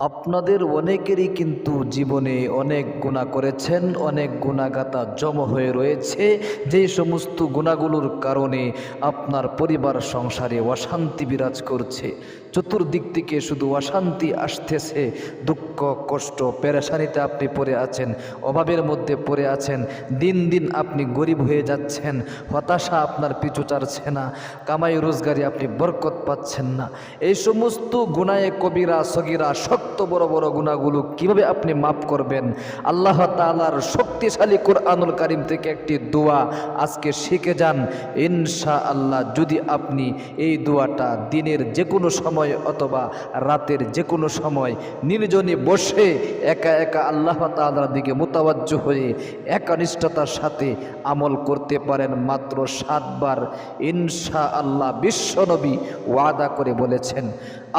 আপনাদের অনেকেরই কিন্তু জীবনে অনেক গুণা করেছেন, অনেক গুণাগাতা জম হয়ে রয়েছে। যে সমস্ত গুণাগুলোর কারণে আপনার পরিবার, সংসারে অশান্তি বিরাজ করছে। চতুর্দিক থেকে শুধু অশান্তি আসতেছে, দুঃখ, কষ্ট, পেরেশানিতে আপনি পড়ে আছেন, অভাবের মধ্যে পড়ে আছেন, দিন দিন আপনি গরিব হয়ে যাচ্ছেন, হতাশা আপনার পিছু চারছে না, কামাই রোজগারি আপনি বরকত পাচ্ছেন না। এই সমস্ত গুনায়ে কবিরা, সগিরা, শক্ত বড় বড় গুণাগুলো কীভাবে আপনি মাফ করবেন? আল্লাহ তালার শক্তিশালী কোরআনুল কারিম থেকে একটি দোয়া আজকে শিখে যান। ইনশা আল্লাহ যদি আপনি এই দোয়াটা দিনের যে কোনো সময় অথবা রাতের যে কোনো সময় নির্জনে বসে একা একা আল্লাহ তালার দিকে মোতাবাজ্য হয়ে একনিষ্ঠতার সাথে আমল করতে পারেন মাত্র সাতবার। ইনশা আল্লাহ বিশ্বনবী ওয়াদা করে বলেছেন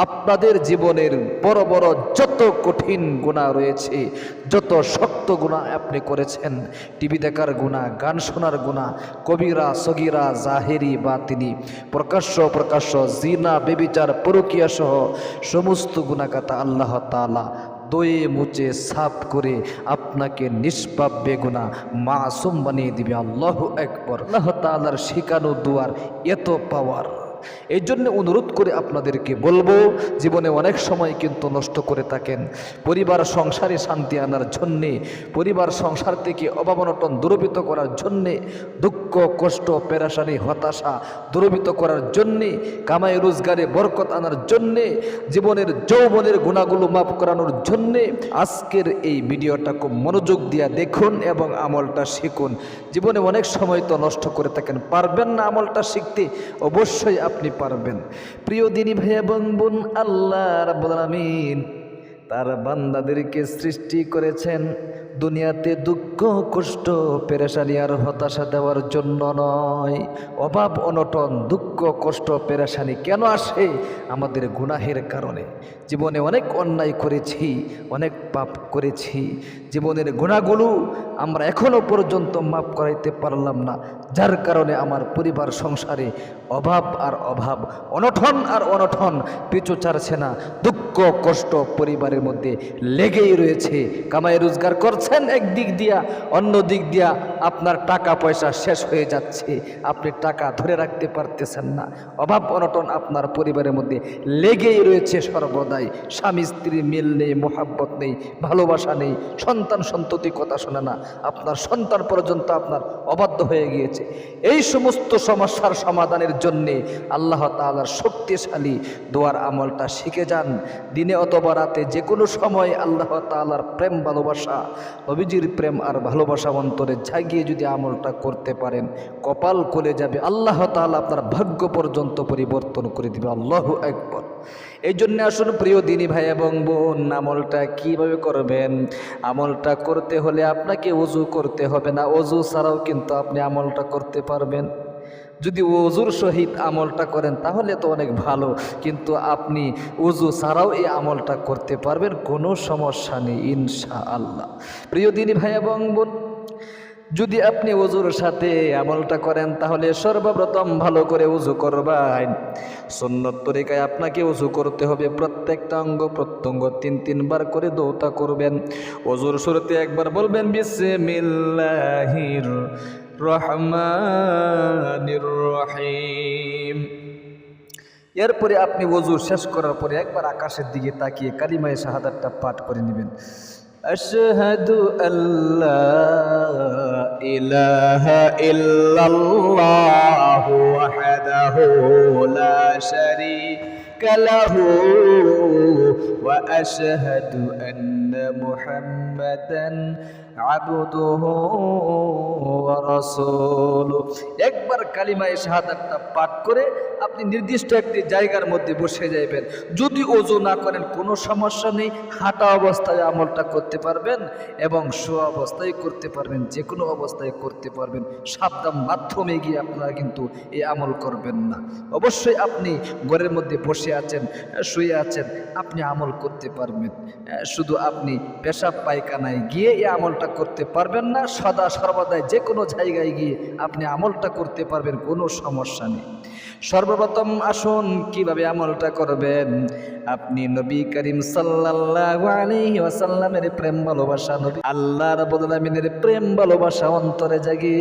আপনাদের জীবনের বড় বড় যত কঠিন গুণা রয়েছে, যত শক্ত গুণা আপনি করেছেন, টিভি দেখার গুণা, গান শোনার গুণা, কবিরা, সগিরা, জাহেরি বা তিনি, প্রকাশ্য প্রকাশ্য, জিনা, বেবিচার, পরকিয়া সহ সমস্ত গুণাগাতা আল্লাহ তালা দয়ে মুচে সাফ করে আপনাকে নিষ্পাপ বেগুনা মাসুম বানিয়ে দিবে। আল্লাহ একবার আল্লাহ তালার শিকানো দুয়ার এত পাওয়ার। এই জন্য অনুরোধ করে আপনাদেরকে বলব, জীবনে অনেক সময় কিন্তু নষ্ট করে থাকেন। পরিবার, সংসারে শান্তি আনার জন্যে, পরিবার, সংসার থেকে অভাবনটন দূরবিত করার জন্যে, দুঃখ, কষ্ট, পেরাশানি, হতাশা দূরবিত করার জন্যে, কামাই, রোজগারে বরকত আনার জন্যে, জীবনের যৌবনের গুণাগুলো মাফ করানোর জন্যে আজকের এই ভিডিওটা খুব মনোযোগ দিয়া দেখুন এবং আমলটা শিখুন। জীবনে অনেক সময় তো নষ্ট করে থাকেন, পারবেন না আমলটা শিখতে, অবশ্যই আপনি পারবেন। প্রিয় দিনী ভাই এবং বোন, আল্লাহ রাব্বুল তার বান্দাদেরকে সৃষ্টি করেছেন দুনিয়াতে দুঃখ, কষ্ট, পেরেশানি আর হতাশা দেওয়ার জন্য নয়। অভাব, অনটন, দুঃখ, কষ্ট, পেরেশানি কেন আসে? আমাদের গুনাহের কারণে। জীবনে অনেক অন্যায় করেছি, অনেক পাপ করেছি। জীবনের গুণাগুলো আমরা এখনও পর্যন্ত মাফ করাইতে পারলাম না। যার কারণে আমার পরিবার, সংসারে অভাব আর অভাব, অনঠন আর অনঠন, পিছু ছাড়ছে না। দুঃখ, কষ্ট পরিবারের মধ্যে লেগেই রয়েছে। কামাই রোজগার করছেন এক দিক দিয়া, অন্য দিক দিয়া আপনার টাকা পয়সা শেষ হয়ে যাচ্ছে। আপনি টাকা ধরে রাখতে পারতেছেন না। অভাব অনটন আপনার পরিবারের মধ্যে লেগেই রয়েছে সর্বদাই। স্বামী, স্ত্রী মিল নেই, মোহাব্বত নেই, ভালোবাসা নেই, সন্তান সন্ততি কথা শোনে না। আপনার সন্তান পর্যন্ত আপনার অবাধ্য হয়ে গিয়েছে। এই সমস্ত সমস্যার সমাধানের জন্যে আল্লাহ তালার শক্তিশালী দোয়ার আমলটা শিখে যান। দিনে অথবা রাতে যে কোনো সময় আল্লাহ তালার প্রেম, ভালোবাসা, নবীজির প্রেম আর ভালোবাসা অন্তরে জাগিয়ে যদি আমলটা করতে পারেন, কপাল কলে যাবে। আল্লাহ তাআলা আপনার ভাগ্য পর্যন্ত পরিবর্তন করে দিবে। আল্লাহ একবার এই জন্য আসুন প্রিয় দিনী ভাই এবং বোন, আমলটা কীভাবে করবেন? আমলটা করতে হলে আপনাকে অজু করতে হবে না। অজু ছাড়াও কিন্তু আপনি আমলটা করতে পারবেন। যদি অজুর সহিত আমলটা করেন, তাহলে তো অনেক ভালো। কিন্তু আপনি অজু ছাড়াও এই আমলটা করতে পারবেন, কোনো সমস্যা নেই ইনশা আল্লাহ প্রিয় দিনী ভাই এবং বোন, যদি আপনি অজুর সাথে আমলটা করেন, তাহলে সর্বপ্রথম ভালো করে উজু করবেন। সন্ন্যত তরিকায় আপনাকে উজু করতে হবে, প্রত্যেকটা অঙ্গ প্রত্যঙ্গ তিন, তিনবার করে দৌতা করবেন। অজুর শুরুতে একবার বলবেন, বিসমিল্লাহির রহমানির রহিম এরপরে আপনি ওজু শেষ করার পরে একবার আকাশের দিকে তাকিয়ে কালিমায় শাহাদাতটা পাঠ করে নেবেন। আশহাদু আল্লাহ ইলাহা ইল্লাল্লাহ লা শারীকা লাহু ওয়া আশহাদু আন্না মুহাম্মাদান আবুদুহু ওয়া একবার কালিমায়ে শাহাদাতটা পাঠ করে আপনি নির্দিষ্ট একটি জায়গার মধ্যে বসে যাইবেন। যদি ওজু না করেন, কোনো সমস্যা নেই, হাঁটা অবস্থায় আমলটা করতে পারবেন এবং শোয়া অবস্থায় করতে পারবেন যে কোনো অবস্থায় করতে পারবেন। সাবধান মাধ্যমে গিয়ে আপনারা কিন্তু এই আমল করবেন না। অবশ্যই আপনি ঘরের মধ্যে বসে আছেন, শুয়ে আছেন, আপনি আমল করতে পারবেন। শুধু আপনি পেশাব পায়খানায় গিয়ে এই আমলটা করতে পারবেন না, সদা সর্বদাই যে কোনো জায়গায় গিয়ে আপনি আমলটা করতে পারবেন, কোনো সমস্যা নেই। সর্বপ্রথম আসুন কীভাবে আমলটা করবেন? আপনি নবী করিম সাল্লাল্লাহু আলাইহি ওয়াসাল্লামের প্রেম, ভালোবাসা, নবী আল্লাহ রাব্বুল প্রেম, ভালোবাসা অন্তরে জাগে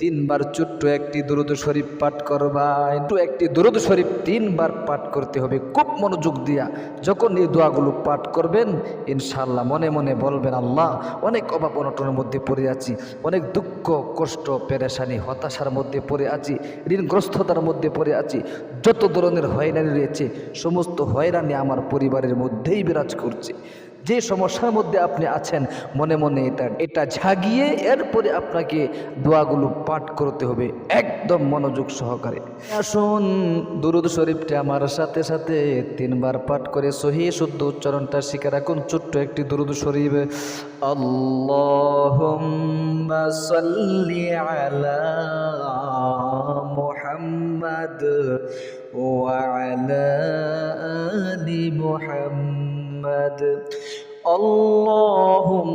তিনবার ছোট্ট একটি দুরূদ শরীফ পাঠ করবা একটু একটি দুরূদ শরীফ তিনবার পাঠ করতে হবে। খুব মনোযোগ দিয়া যখন এই দোয়াগুলো পাঠ করবেন, ইনশাআল্লাহ মনে মনে বলবেন, আল্লাহ, অনেক অভাব অনটনের মধ্যে পড়ে আছি, অনেক দুঃখ, কষ্ট, পেরেশানি, হতাশার মধ্যে পড়ে আছি, ঋণগ্রস্ততার মধ্যে পড়ে আছি, যত ধরনের হয়রানি রয়েছে, সমস্ত হয়রানি আমার পরিবারের মধ্যেই বিরাজ করছে। যে সমস্যার মধ্যে আপনি আছেন, মনে মনে এটা এটা ঝাগিয়ে এরপরে আপনাকে দোয়াগুলো পাঠ করতে হবে একদম মনোযোগ সহকারে। আসুন, দুরুদ শরীফটি আমার সাথে সাথে তিনবার পাঠ করে সহি শুদ্ধ উচ্চারণটা শিখে রাখুন। ছোট্ট একটি দুরুদ শরীফ, আল্লাহুম্মা সাল্লি আলা মুহাম্মাদ ওয়া আলা আলি মুহাম্মাদ اللهم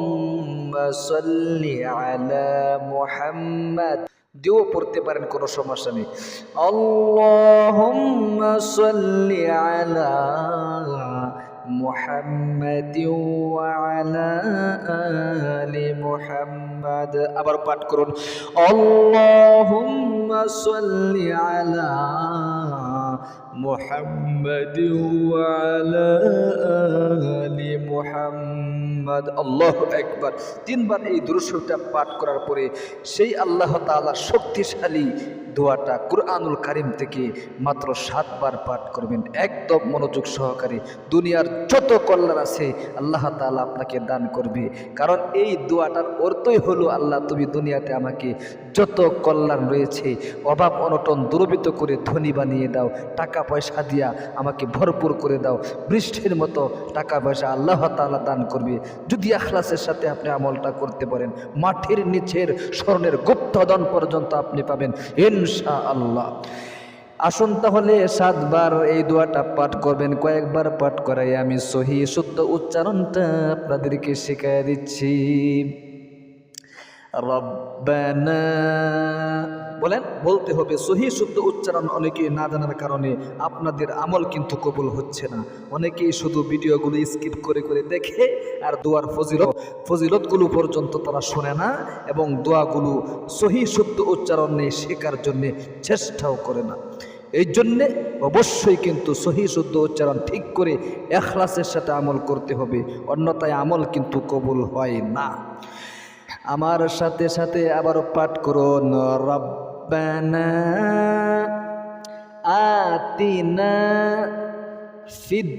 صل على محمد দিও পড়তে পারেন কোনো সমস্যা নেই اللهم صل على محمد وعلى آل محمد আবার পাঠ করুন اللهم صل على محمد وعلى آل محمد আল্লাহু আকবার তিনবার এই দুরূদটা পাঠ করার পরে সেই আল্লাহ তাআলার শক্তিশালী দোয়াটা কুরআনুল কারিম থেকে মাত্র সাতবার পাঠ করবেন। একদম মনোযোগ সহকারে দুনিয়ার যত কল্যাণ আছে আল্লাহ তাআলা আপনাকে দান করবে। কারণ এই দোয়াটার অর্থই হলো, আল্লাহ তুমি দুনিয়াতে আমাকে যত কল্যাণ রয়েছে, অভাব, অনটন দুর্বৃত করে ধনী বানিয়ে দাও, টাকা পয়সা দিয়া আমাকে ভরপুর করে দাও, বৃষ্টির মতো টাকা পয়সা আল্লাহ তালা দান করবে। যদি আখলাসের সাথে আপনি আমলটা করতে পারেন, মাটির নিচের স্বর্ণের গুপ্তধন পর্যন্ত আপনি পাবেন। ইনশা আল্লাহ আসুন তাহলে সাতবার এই দোয়াটা পাঠ করবেন, কয়েকবার পাঠ করাই আমি সহি, শুদ্ধ উচ্চারণটা আপনাদেরকে শিখাই দিচ্ছি। রব্বানা বলেন, বলতে হবে, সহি, শুদ্ধ উচ্চারণ অনেকে না জানার কারণে আপনাদের আমল কিন্তু কবুল হচ্ছে না। অনেকেই শুধু ভিডিওগুলো স্কিপ করে করে দেখে আর দোয়ার ফজিলত, ফজিলতগুলো পর্যন্ত তারা শোনে না এবং দোয়াগুলো সহি, শুদ্ধ উচ্চারণ নিয়ে শেখার জন্যে চেষ্টাও করে না। এই জন্যে অবশ্যই কিন্তু সহি, শুদ্ধ উচ্চারণ ঠিক করে এখলাসের সাথে আমল করতে হবে, অন্যথায় আমল কিন্তু কবুল হয় না। আমার সাথে সাথে আবারও পাঠ করুন রব্বানা আতিনা ফিদ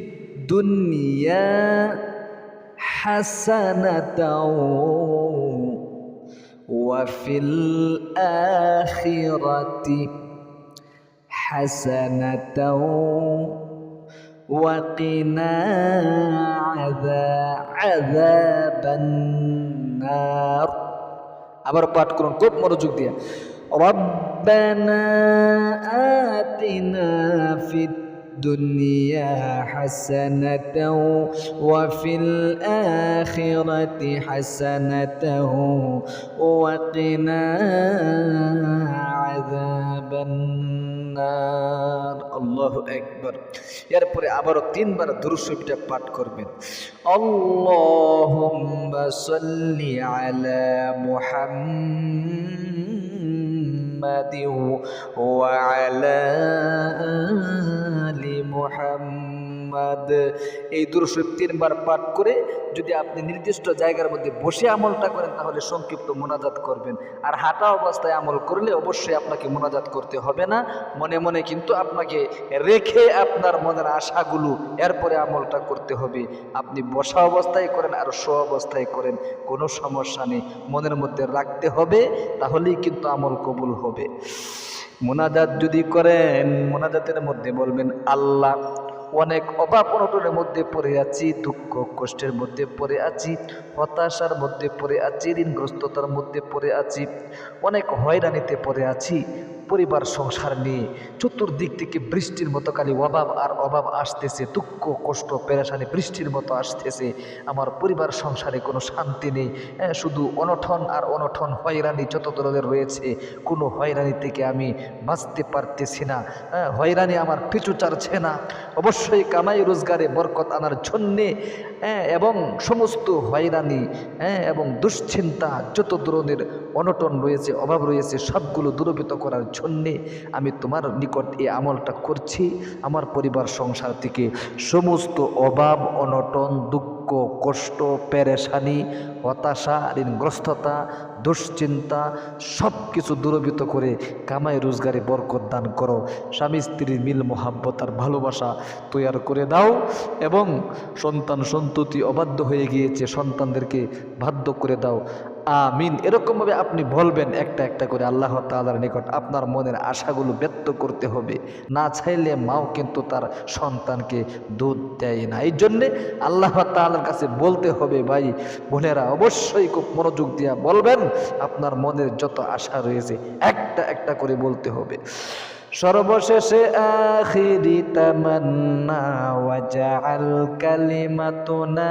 দুনিয়া হাসানাতাও وفي الآخرة حسنة وقنا عذاب عذاب النار আবার পাঠ করুন খুব মনোযোগ দিয়ে ربنا آتنا في الدنيا حسنة وفي الآخرة حسنة وقنا عذاب النار الله أكبر এরপরে আবারও তিনবার দুরুশরীফটা পাঠ করবেন আল্লাহুম্মা সাল্লি আলা মুহাম্মাদিন ওয়া وعلى آل محمد. এই দুরুশরীফ তিনবার পাঠ করে যদি আপনি নির্দিষ্ট জায়গার মধ্যে বসে আমলটা করেন, তাহলে সংক্ষিপ্ত মোনাজাত করবেন। আর হাঁটা অবস্থায় আমল করলে অবশ্যই আপনাকে মোনাজাত করতে হবে না। মনে মনে কিন্তু আপনাকে রেখে আপনার মনের আশাগুলো এরপরে আমলটা করতে হবে। আপনি বসা অবস্থায় করেন আর শো অবস্থায় করেন, কোনো সমস্যা নেই। মনের মধ্যে রাখতে হবে, তাহলেই কিন্তু আমল কবুল হবে। মোনাজাত যদি করেন, মোনাজাতের মধ্যে বলবেন, আল্লাহ অনেক অভাব অনটনের মধ্যে পড়ে আছি, দুঃখ কষ্টের মধ্যে পড়ে আছি, হতাশার মধ্যে পড়ে আছি, ঋণগ্রস্ততার মধ্যে পড়ে আছি, অনেক হয়রানিতে পড়ে আছি। পরিবার সংসার নিয়ে চতুর্দিক থেকে বৃষ্টির মতো খালি অভাব আর অভাব আসতেছে দুঃখ কষ্ট পেরেশানি বৃষ্টির মতো আসতেছে। আমার পরিবার সংসারে কোনো শান্তি নেই। হ্যাঁ, শুধু অনঠন আর অনঠন হয়রানি যত ধরনের রয়েছে কোনো হয়রানি থেকে আমি বাঁচতে পারতেছি না। হ্যাঁ, হয়রানি আমার পিছু চারছে না। অবশ্যই কামাই রোজগারে বরকত আনার জন্যে এবং সমস্ত হয়রানি হ্যাঁ, এবং দুশ্চিন্তা যত ধরনের অনটন রয়েছে অভাব রয়েছে সবগুলো দূরবিত করার জন্যে আমি তোমার নিকট এই আমলটা করছি। আমার পরিবার সংসার থেকে সমস্ত অভাব অনটন দুঃখ কষ্ট, পেরেশানি, হতাশা, ঋণগ্রস্ততা, দুশ্চিন্তা সব কিছু দূরবিত করে কামাই রোজগারে বরকত দান করো। স্বামী স্ত্রীর মিল, মোহাব্বত আর ভালোবাসা তৈয়ার করে দাও এবং সন্তান সন্ততি অবাধ্য হয়ে গিয়েছে, সন্তানদেরকে বাধ্য করে দাও। আমিন। এরকমভাবে আপনি বলবেন একটা একটা করে আল্লাহ তাআলার নিকট আপনার মনের আশাগুলো ব্যক্ত করতে হবে। না চাইলে মাও কিন্তু তার সন্তানকে দুধ দেয় না। এই জন্যে আল্লাহ তাআলার কাছে বলতে হবে, ভাই, বোনেরা, অবশ্যই খুব মনোযোগ দিয়া বলবেন, আপনার মনের যত আশা রয়েছে একটা একটা করে বলতে হবে। সর্বশেষে, আখিরি তামান্না ওয়াজআল কালিমাতুনা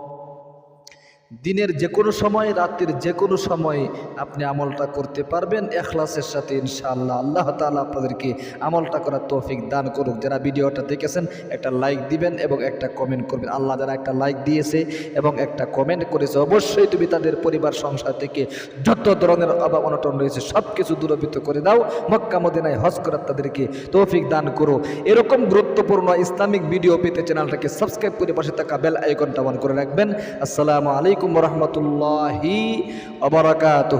দিনের যে কোনো সময় রাতের যে কোনো সময় আপনি আমলটা করতে পারবেন। এখলাসের সাথে ইনশাআল্লাহ আল্লাহ তাআলা আপনাদেরকে আমলটা করার তৌফিক দান করুক। যারা ভিডিওটা দেখেছেন, একটা লাইক দিবেন এবং একটা কমেন্ট করবেন। আল্লাহ যারা একটা লাইক দিয়েছে এবং একটা কমেন্ট করেছে, অবশ্যই তুমি তাদের পরিবার, সংসার থেকে যত ধরনের অভাব, অনটন রয়েছে সব কিছু দূরবীত করে দাও। মক্কা, মদিনায় হজ করার তাদেরকে তৌফিক দান করো। এরকম গুরুত্বপূর্ণ ইসলামিক ভিডিও পেতে চ্যানেলটাকে সাবস্ক্রাইব করে পাশে থাকা বেল আইকনটা অন করে রাখবেন। আসসালামু আলাইকুম। রহমতুল্লাহি আবরাকাতুহ